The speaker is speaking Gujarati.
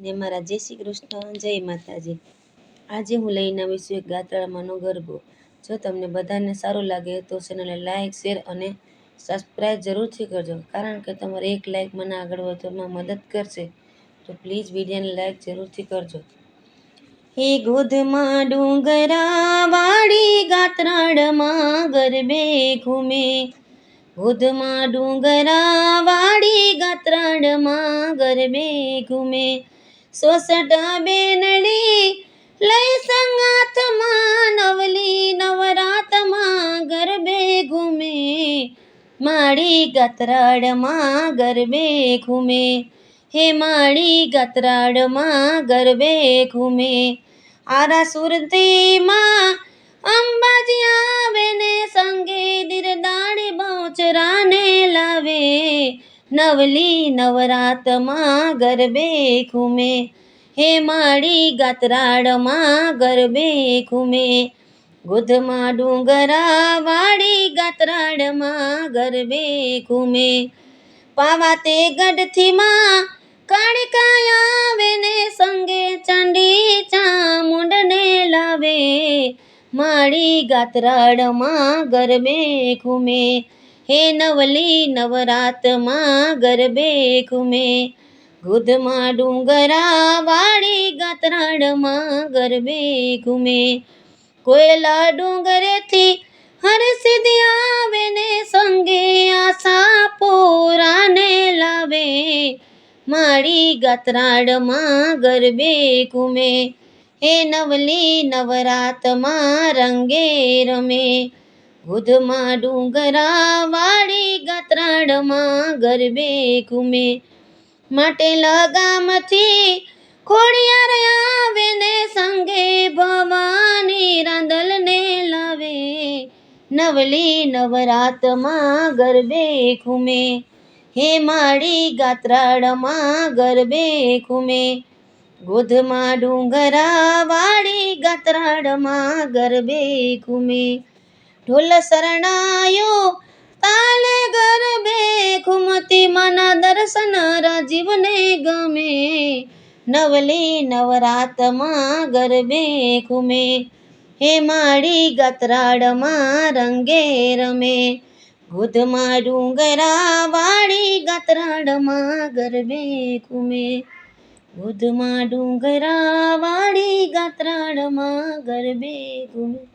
ને મારા જય શ્રી કૃષ્ણ, જય માતાજી. આજે હું લઈને આવીશું એક ગાત્રાળામાંનો ગરબો. જો તમને બધાને સારું લાગે તો ચેનલને લાઇક શેર અને સબસ્ક્રાઈબ જરૂરથી કરજો. કારણ કે તમારે એક લાઇક મને આગળ વધવામાં મદદ કરશે. તો પ્લીઝ વિડીયોને લાઇક જરૂરથી કરજો. હે ગોધમાં ડુંગરા વાડી ગાત્રાળમાં ગરબે ઘૂમે. ગોધમાં ડુંગરા વાડી ગાત્રાળમાં ગરબે ઘૂમે. સોસઠ બેનડી લઈ સંગાથમાં નવલી નવરાતમાં ગરબે ઘૂમે માળી ગતરાડમાં ગરબે ઘૂમે હે માળી ગતરાડમાં ગરબે ઘૂમે આરા સુરતીમાં અંબાજી આવે ને સંગે દિરદાડી નવલી નવરાતમાં ગરબે ઘૂમે. હે માળી ગાતરાળમાં ગરબે ઘૂમે. ગુધમાં ડુંગરા વાળી ગાતરાળમાં ગરબે ઘૂમે. પાવા તે ગઢથીમાં કાળકાયા આવે ને સંગે ચંડી ચામુંડને લાવે. માળી ગાતરાળમાં ગરબે ઘૂમે. હે નવલી નવરાતમાં ગરબે ઘુમે. ગુધમાં ડુંગરા વાળી ગાતરાળમાં ગરબે ઘુમે. કોયલા ડુંગરેથી હર સિદ્ધિ આવે ને સંગે આશા પોરાને લાવે. મારી ગાતરાળમાં ગરબે ઘુમે. હે નવલી નવરાતમાં રંગે રમે. ગુધમાં ડુંગરા વાળી ગાત્રાડમાં ગરબે ઘૂમે. માટે લગામથી ખોડિયાર આવે ને સંગે ભવાની રાંદલને લાવે. નવલી નવરાતમાં ગરબે ઘૂમે. હે માળી ગાત્રાડમાં ગરબે ઘૂમે. ગોધમાં ડુંગરા વાળી ગાત્રાડમાં ગરબે ઘૂમે. ઢોલ શરણાયો. તાલે ગરબે ઘુમતી મના દર્શન રાજીવને ગમે. નવલી નવરાતમાં ગરબે ઘૂમે. હે માળી ગતરાડમાં રંગે રમે. ગુધમાં ડુંગરા વાળી ગતરાડમાં ગરબે ઘૂમે. ગુધમાં ડુંગરા વાળી ગતરાડમાં ગરબે ઘૂમે.